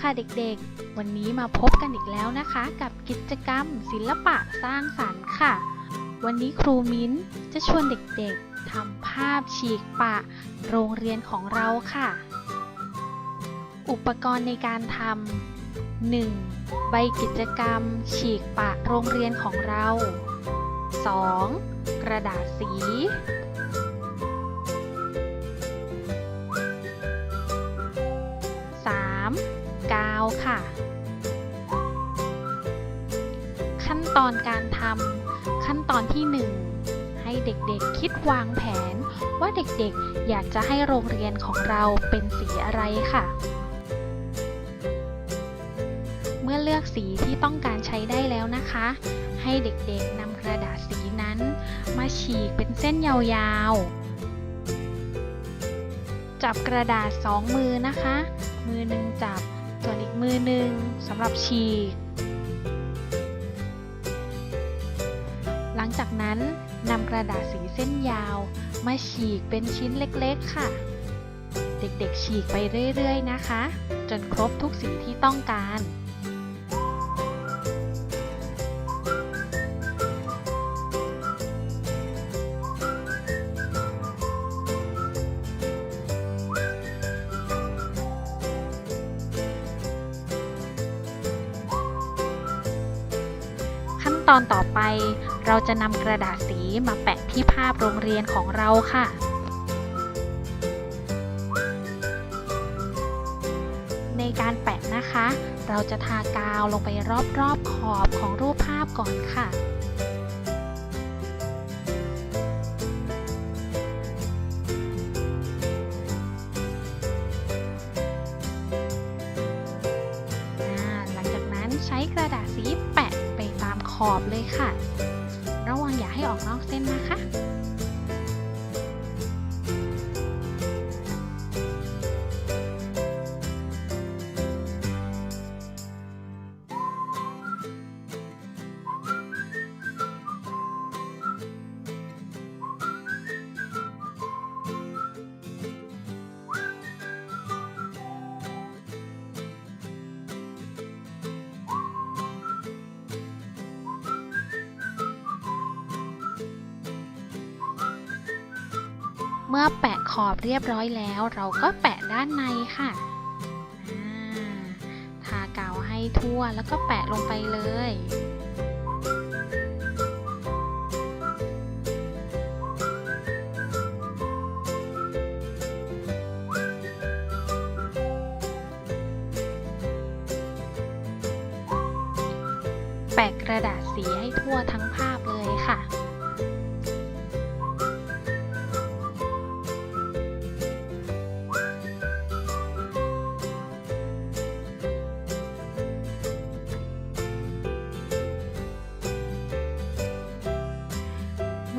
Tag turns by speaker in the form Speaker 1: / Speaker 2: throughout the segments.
Speaker 1: ค่ะเด็กๆ วันนี้มาพบกันอีกแล้วนะคะ กับกิจกรรม ศิลปะสร้างสรรค์ค่ะ วันนี้ครูมิ้นจะชวนเด็กๆทำภาพฉีกปะ โรงเรียนของเราค่ะ อุปกรณ์ในการทำ 1. ใบกิจกรรม ฉีกปะโรงเรียนของเรา 2. กระดาษสี ค่ะ ขั้นตอนการทำขั้นตอนที่ 1 ให้เด็กๆคิดวางแผน ว่าเด็กๆอยากจะให้โรงเรียนของเราเป็นสีอะไรค่ะ เมื่อเลือกสีที่ต้องการใช้ได้แล้วนะคะ ให้เด็กๆนำกระดาษสีนั้น มาฉีกเป็นเส้นยาวๆจับกระดาษสองมือนะคะ มือหนึ่งจับ ส่วนอีกมือหนึ่งสำหรับฉีก หลังจากนั้นนำกระดาษสีเส้นยาว มาฉีกเป็นชิ้นเล็กๆค่ะ เด็กๆฉีกไปเรื่อยๆนะคะ จนครบทุกสีที่ต้องการ ตอนต่อไป เราจะนำกระดาษสีมาแปะที่ภาพโรงเรียนของเราค่ะในการแปะนะคะ เราจะทากาวลงไปรอบๆขอบของรูปภาพก่อนค่ะ หลังจากนั้นใช้กระดาษ ขอบเลยค่ะ ระวังอย่าให้ออกนอกเส้นนะคะ เมื่อแปะขอบเรียบร้อยแล้ว เราก็แปะด้านในค่ะอ่าทากาวให้ทั่วแล้วก็แปะลงไปเลยแปะกระดาษสีให้ทั่วทั้งภาพ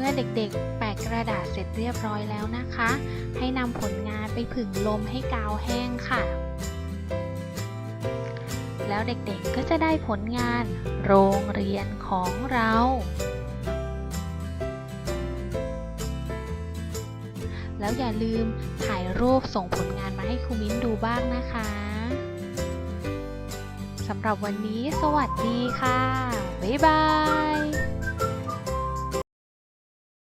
Speaker 1: มื่อเด็กๆ แปะกระดาษเสร็จเรียบร้อยแล้วนะคะ ให้นำผลงานไปผึ่งลมให้กาวแห้งค่ะ แล้วเด็กๆก็จะได้ผลงานโรงเรียนของเราแล้วอย่าลืมถ่ายรูปส่งผลงานมาให้ครูมิ้นดูบ้างนะคะ สำหรับวันนี้สวัสดีค่ะ บ๊ายบาย